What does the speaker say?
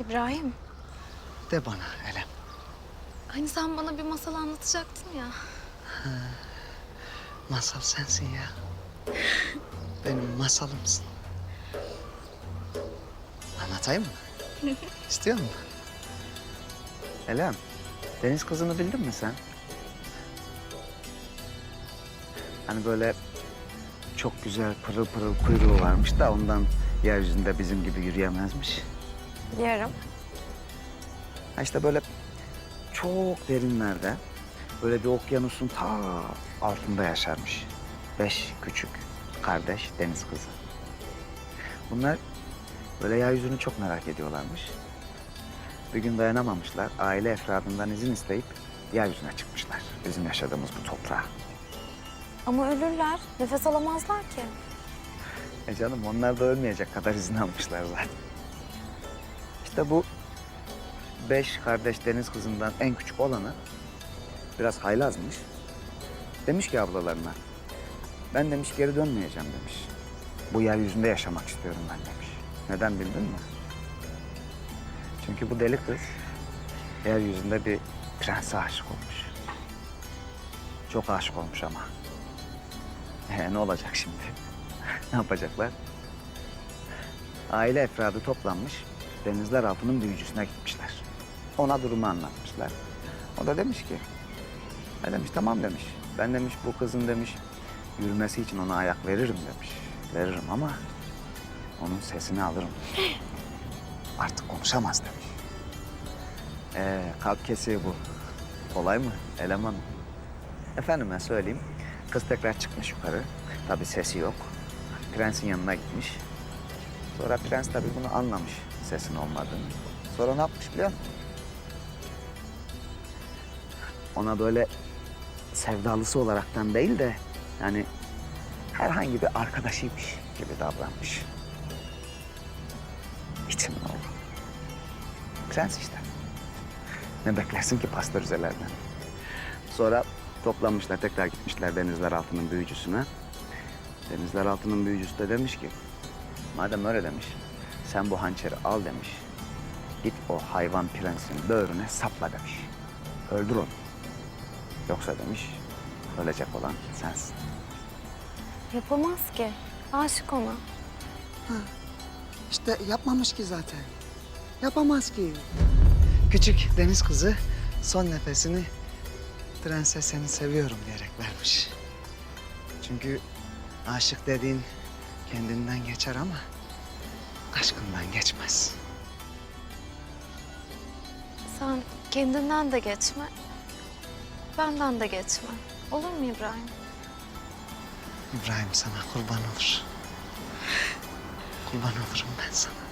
İbrahim, De bana Elem. hani sen bana bir masal anlatacaktın ya. Masal sensin ya. Benim masalımsın. Anlatayım mı? İstiyor musun? Elem, deniz kızını bildin mi sen? Hani böyle çok güzel pırıl pırıl kuyruğu varmış da ondan yeryüzünde bizim gibi yürüyemezmiş. Biliyorum. Ha işte böyle çok derinlerde böyle bir okyanusun ta altında yaşarmış. Beş küçük kardeş deniz kızı. Bunlar böyle yeryüzünü çok merak ediyorlarmış. Bir gün dayanamamışlar. Aile efradından izin isteyip yeryüzüne çıkmışlar. Bizim yaşadığımız bu toprağa. Ama ölürler, nefes alamazlar ki. E canım onlar da ölmeyecek kadar izin almışlar zaten. İşte bu beş kardeş deniz kızından en küçük olanı biraz haylazmış. Demiş ki ablalarına, ben demiş geri dönmeyeceğim demiş. Bu yeryüzünde yaşamak istiyorum ben demiş. Neden bildin mi? Çünkü bu deli kız yeryüzünde bir prense aşık olmuş. Çok aşık olmuş ama. E, ne olacak şimdi? ne yapacaklar? Aile efradı toplanmış, denizler altının büyücüsüne gitmişler. Ona durumu anlatmışlar. O da demiş ki, ne demiş tamam demiş. Ben demiş bu kızın demiş yürümesi için ona ayak veririm demiş. Veririm ama onun sesini alırım. Artık konuşamaz demiş. Ee, kalp kesiği bu. Kolay mı eleman? Efendime söyleyeyim. Kız tekrar çıkmış yukarı. Tabii sesi yok. Prensin yanına gitmiş. Sonra prens tabii bunu anlamış sesin olmadığını. Sonra ne yapmış biliyor musun? Ona böyle sevdalısı olaraktan değil de yani herhangi bir arkadaşıymış gibi davranmış. İçim ne oldu? Prens işte. Ne beklersin ki pastörizelerden? Sonra toplanmışlar tekrar gitmişler denizler altının büyücüsüne. Denizler altının büyücüsü de demiş ki madem öyle demiş sen bu hançeri al demiş. Git o hayvan prensin böğrüne sapla demiş. Öldür onu. Yoksa demiş ölecek olan sensin. Yapamaz ki. Aşık ona. İşte yapmamış ki zaten. Yapamaz ki. Küçük deniz kızı son nefesini prenses seni seviyorum diyerek vermiş. Çünkü aşık dediğin kendinden geçer ama aşkından geçmez. Sen kendinden de geçme, benden de geçme. Olur mu İbrahim? İbrahim sana kurban olur. Kurban olurum ben sana.